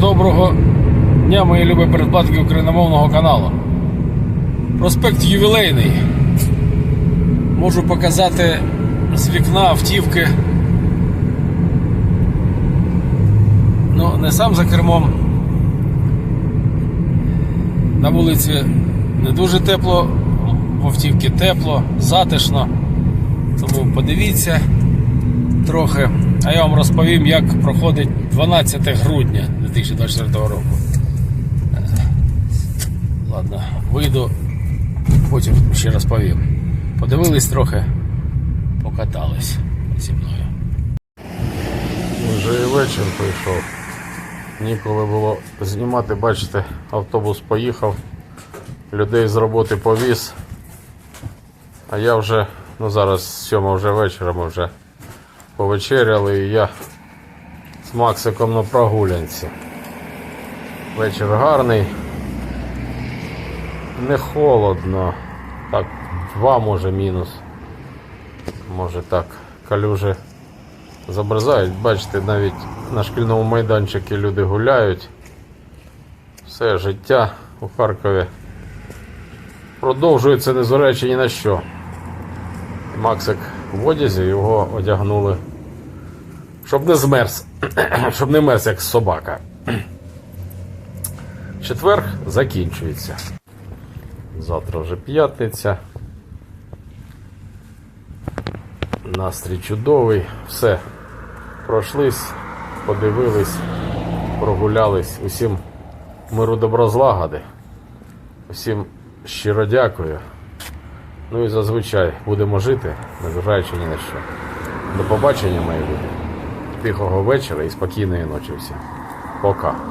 Доброго дня, мої любі передплатники україномовного каналу. Проспект ювілейний. Можу показати з вікна автівки. Ну, не сам за кермом. На вулиці не дуже тепло, в автівці тепло, затишно. Тому подивіться трохи. А я вам розповім, як проходить 12 грудня 2024 року. Е, Ладно, вийду, потім ще розповім. Подивились трохи, покатались зі мною. Вже і вечір прийшов. Ніколи було знімати, бачите, автобус поїхав, людей з роботи повіз. А я вже, ну зараз сьома вже вечора, ми вже повечеряли і я з Максиком на прогулянці. Вечір гарний. Не холодно. Так, два може мінус. Може так, калюжі замерзають. Бачите, навіть на шкільному майданчику люди гуляють. Все життя у Харкові продовжується, незважаючи ні на що. Максик в одязі його одягнули, щоб не змерз, щоб не мерз як собака. Четверг закінчується. Завтра вже п'ятниця. Настрій чудовий. Все. Пройшлись, подивились, прогулялись. Усім миру добро злагоди. Усім щиро дякую. Ну і зазвичай будемо жити, незважаючи ні на що. До побачення, мої люди. Тихого вечора і спокійної ночі всім. Пока.